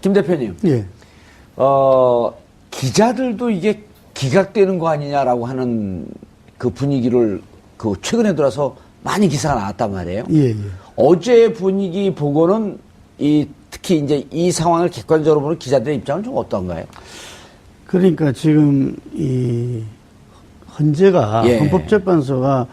김 대표님, 예. 어, 기자들도 이게 기각되는 거 아니냐라고 하는 그 분위기를 그 최근에 들어서 많이 기사가 나왔단 말이에요. 예, 예. 어제 분위기 보고는 이 특히 이제 이 상황을 객관적으로 보는 기자들의 입장은 좀 어떤가요? 그러니까 지금 이 헌재가 예. 헌법재판소가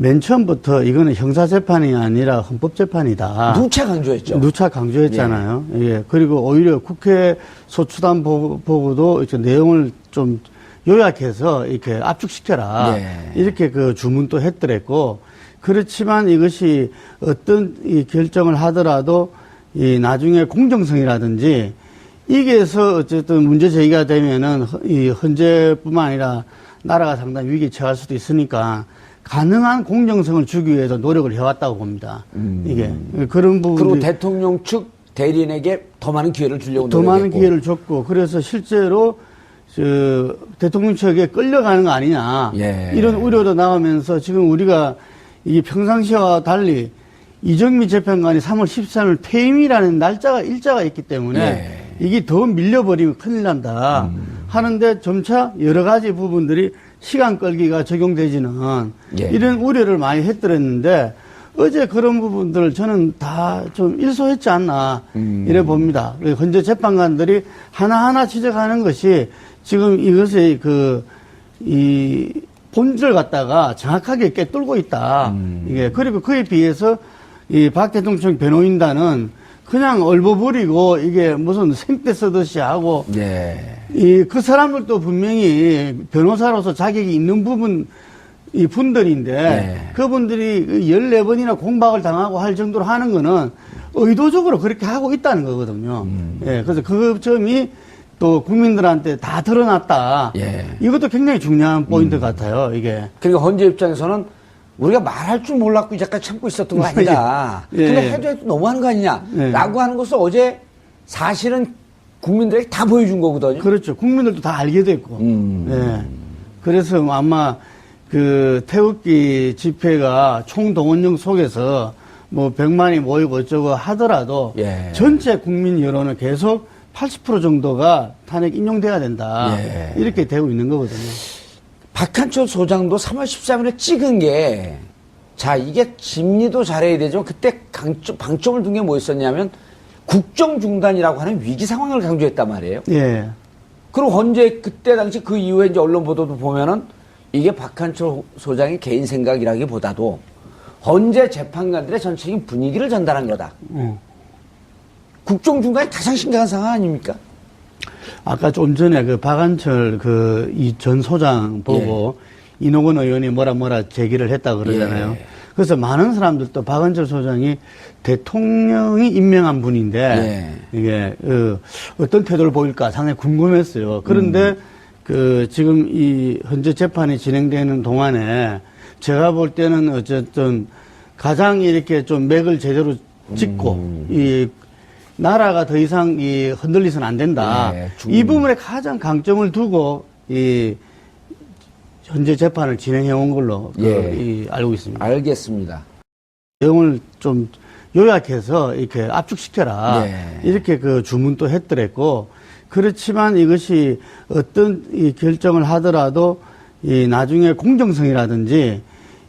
맨 처음부터 이거는 형사재판이 아니라 헌법재판이다. 누차 강조했죠. 누차 강조했잖아요. 예. 그리고 오히려 국회 소추단 보고, 보고도 이렇게 내용을 좀 요약해서 이렇게 압축시켜라. 예. 이렇게 그 주문도 했더랬고, 그렇지만 이것이 어떤 이 결정을 하더라도 이 나중에 공정성이라든지 이게서 어쨌든 문제 제기가 되면은 허- 이 헌재뿐만 아니라 나라가 상당히 위기에 처할 수도 있으니까 가능한 공정성을 주기 위해서 노력을 해왔다고 봅니다. 이게 그런 부분이 그리고 대통령 측 대리인에게 더 많은 기회를 주려고 더 많은 노력했고. 기회를 줬고 그래서 실제로 저 대통령 측에 끌려가는 거 아니냐 예. 이런 우려도 나오면서 지금 우리가 이게 평상시와 달리 이정미 재판관이 3월 13일 퇴임이라는 날짜가 일자가 있기 때문에 예. 이게 더 밀려버리면 큰일 난다 음. 하는데 점차 여러 가지 부분들이 시간 끌기가 적용되지는 예. 이런 우려를 많이 했더랬는데 어제 그런 부분들을 저는 다 좀 일소했지 않나 음. 이래 봅니다. 현재 재판관들이 하나하나 지적하는 것이 지금 이것의 그, 이 본질을 갖다가 정확하게 꿰뚫고 있다. 음. 이게, 그리고 그에 비해서 이 박 대통령 변호인단은 그냥 얼버무리고 이게 무슨 생떼 쓰듯이 하고 예. 이그 사람들도 분명히 변호사로서 자격이 있는 부분 이 분들인데 네. 그분들이 14번이나 공박을 당하고 할 정도로 하는 거는 의도적으로 그렇게 하고 있다는 거거든요. 음. 예, 그래서 그 점이 또 국민들한테 다 드러났다. 예. 이것도 굉장히 중요한 포인트 같아요, 이게. 그러니까 헌재 입장에서는 우리가 말할 줄 몰랐고 이제까지 참고 있었던 거 아니다. 예. 근데 해도 해도 너무하는 거 아니냐. 예. 라고 하는 것을 어제 사실은 국민들에게 다 보여준 거거든요. 그렇죠. 국민들도 다 알게 됐고. 음. 예. 그래서 아마 그 태극기 집회가 총동원령 속에서 뭐 100만이 모이고 어쩌고 하더라도 예. 전체 국민 여론은 계속 80% 정도가 탄핵 인용돼야 된다. 예. 이렇게 되고 있는 거거든요. 박한철 소장도 3월 13일에 찍은 게, 자, 이게 심리도 잘해야 되지만 그때 강점, 방점을 둔 게 뭐였었냐면 국정 중단이라고 하는 위기 상황을 강조했단 말이에요. 예. 그리고 헌재 그때 당시 그 이후에 이제 언론 보도도 보면은 이게 박한철 소장의 개인 생각이라기보다도 헌재 재판관들의 전체적인 분위기를 전달한 거다. 어. 국정 중단이 가장 심각한 상황 아닙니까? 아까 좀 전에 그 박한철 그 이 전 소장 보고 이노건 의원이 뭐라 뭐라 제기를 했다 그러잖아요. 예. 그래서 많은 사람들도 박한철 소장이 대통령이 임명한 분인데 이게 어, 어떤 태도를 보일까 상당히 궁금했어요. 그런데 그 지금 이 현재 재판이 진행되는 동안에 제가 볼 때는 어쨌든 가장 이렇게 좀 맥을 제대로 짚고 이 나라가 더 이상 이 흔들리서는 안 된다. 네, 중- 이 부분에 가장 강점을 두고 이 현재 재판을 진행해 온 걸로 그 예. 이 알고 있습니다. 알겠습니다. 내용을 좀 요약해서 이렇게 압축시켜라. 예. 이렇게 그 주문도 했더랬고 그렇지만 이것이 어떤 이 결정을 하더라도 이 나중에 공정성이라든지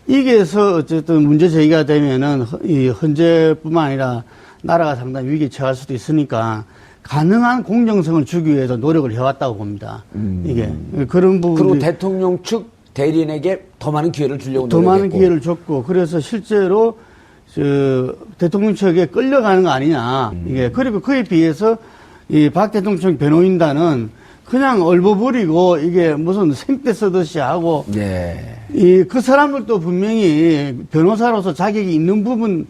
이게서 어쨌든 문제 제기가 되면은 허- 이 헌재뿐만 아니라 나라가 상당히 위기에 처할 수도 있으니까 가능한 공정성을 주기 위해서 노력을 해왔다고 봅니다. 이게 그런 부분 그리고 대통령 측 대리인에게 더 많은 기회를 주려고 더 노력했고. 많은 기회를 줬고 그래서 실제로 저 대통령 측에 끌려가는 거 아니냐 음. 이게 그리고 그에 비해서 이 박 대통령 변호인단은 그냥 얼버무리고 이게 무슨 생떼 쓰듯이 하고 네. 이그 사람들도 분명히 변호사로서 자격이 있는 부분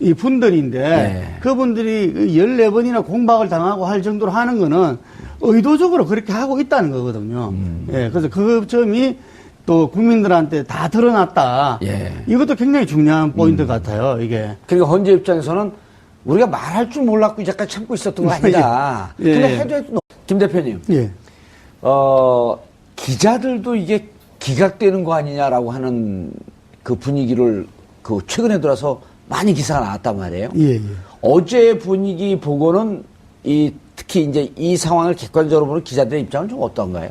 이 분들인데 네. 그분들이 14번이나 공박을 당하고 할 정도로 하는 거는 의도적으로 그렇게 하고 있다는 거거든요. 음. 예, 그래서 그 점이 또 국민들한테 다 드러났다. 예. 이것도 굉장히 중요한 포인트 같아요, 이게. 그러니까 헌재 입장에서는 우리가 말할 줄 몰랐고 이제까지 참고 있었던 거 아니다. 예. 근데 해도 해도 너- 김 대표님, 예. 어, 기자들도 이게 기각되는 거 아니냐라고 하는 그 분위기를 그 최근에 들어서 많이 기사가 나왔단 말이에요. 예, 예. 어제 분위기 보고는 이 특히 이제 이 상황을 객관적으로 보는 기자들의 입장은 좀 어떤가요?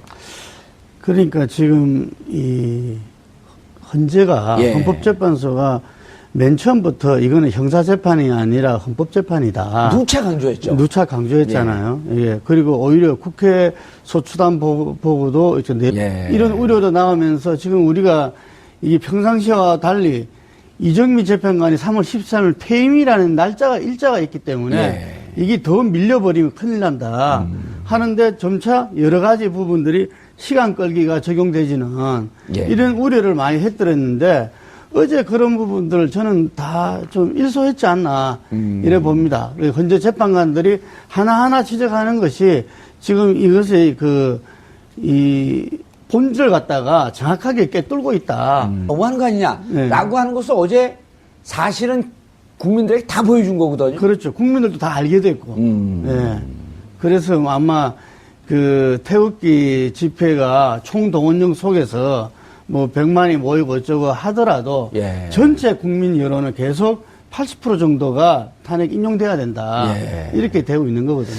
그러니까 지금 이 헌재가 예. 헌법재판소가 맨 처음부터 이거는 형사재판이 아니라 헌법재판이다. 누차 강조했죠. 누차 강조했잖아요. 예. 그리고 오히려 국회 소추단 보고, 보고도 내- 예. 이런 우려도 나오면서 지금 우리가 이게 평상시와 달리 이정미 재판관이 3월 13일 퇴임이라는 날짜가 일자가 있기 때문에 예. 이게 더 밀려버리면 큰일 난다 하는데 점차 여러 가지 부분들이 시간 끌기가 적용되지는 예. 이런 우려를 많이 했더랬는데 어제 그런 부분들을 저는 다 좀 일소했지 않나 이래 봅니다. 현재 재판관들이 하나하나 지적하는 것이 지금 이것의 그 이 본질을 갖다가 정확하게 꿰뚫고 있다. 너무 하는 거 아니냐? 네. 라고 하는 것을 어제 사실은 국민들에게 다 보여준 거거든요. 그렇죠. 국민들도 다 알게 됐고. 음. 예. 그래서 아마 그 태극기 집회가 총동원령 속에서 뭐 100만이 모이고 어쩌고 하더라도 예. 전체 국민 여론은 계속 80% 정도가 탄핵 인용돼야 된다. 예. 이렇게 되고 있는 거거든요.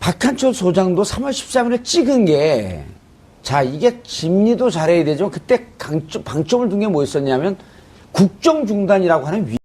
박한철 소장도 3월 13일에 찍은 게, 자, 이게 심리도 잘해야 되지만 그때 강점, 방점을 둔 게 뭐였었냐면 국정 중단이라고 하는 위